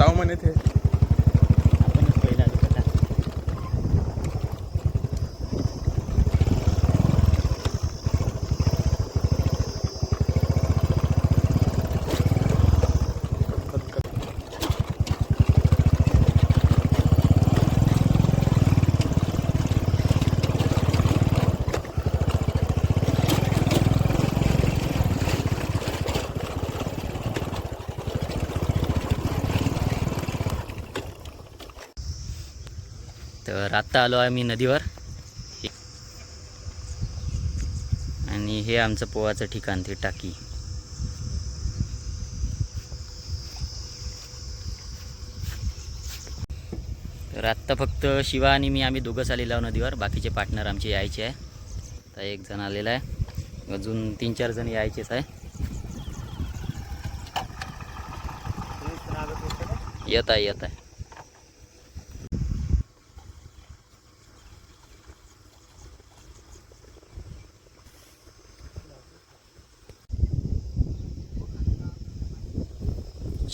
बताओ मैंने थे तर आत्ता आलो आहे मी नदीवर. आणि हे आमचं पोहाचं ठिकाण ते टाकी. तर आत्ता फक्त शिवा आणि मी आम्ही दोघंच आलेलो आहो नदीवर. बाकीचे पार्टनर आमचे यायचे आहे. आता एक जण आलेला आहे. अजून तीन चार जण यायचेच आहे. येत आहे येत आहे.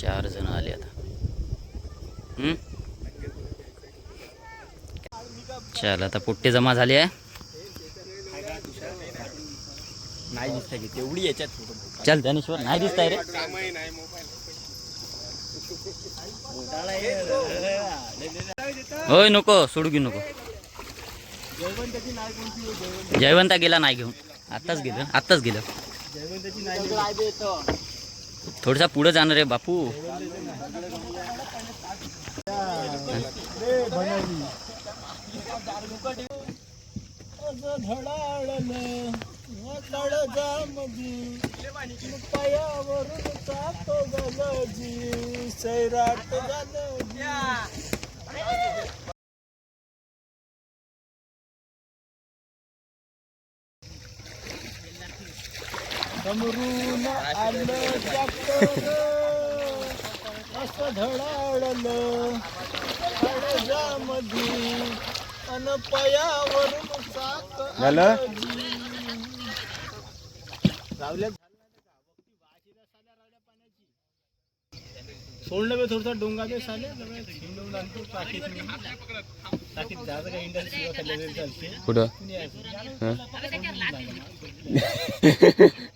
चार जण आले आता. हम्म? चल आता पुट्टे जमा झाले आहे. नाही दिसत की तेवढी याच्यात चल ज्ञानेश्वर नाही दिसताय रे. होय नको सोडू घेऊ नको. जयवंता. गेला नाही घेऊन. आत्ताच गेलं आत्ताच गेलं. थोडसा पुढं जाणार आहे बापू. सैराट समरून आलं असं धडाडलं काळजामधी अन पायावरून झालं? सोडलं बे थोडसा डोंगा बे साले. हिंडवून आणतो टाकीत नेऊन. टाकीत जायचं का इंडस्ट्री चालते कुठं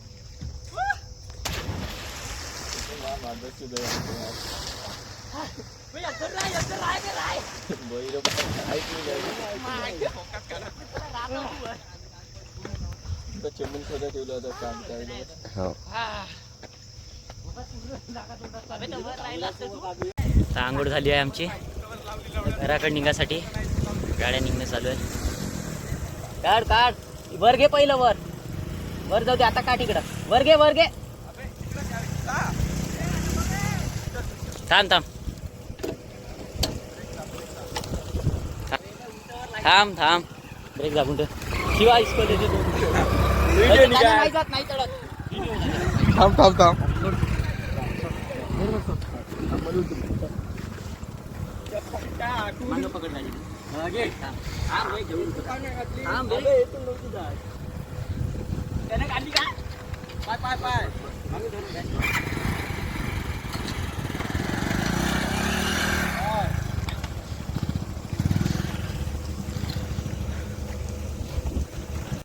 नाही धोकाची म्हणत नाही आपली स्थिती काही नाही चाल कपडे बंद बे रावल्या कपडे बंद चाल. थांब. आपण वलवून जातं का चिमून शोधा ठेवलं होतं काम करायला हो आता आंघोळ झाली आहे आमची घराकडे निघासाठी गाड्या निघणं चालू आहे काढ काढ वर घे पहिलं वर वर जाऊ दे आता काठ इकडं वर घे वर घे थांब थांब. थांब थांब. ब्रेक दाबून ठेव शिवा इसको देते नाही जात नाही चढत. थांब थांब थांब. त्याने काढली का? पाय, पाय, पाय.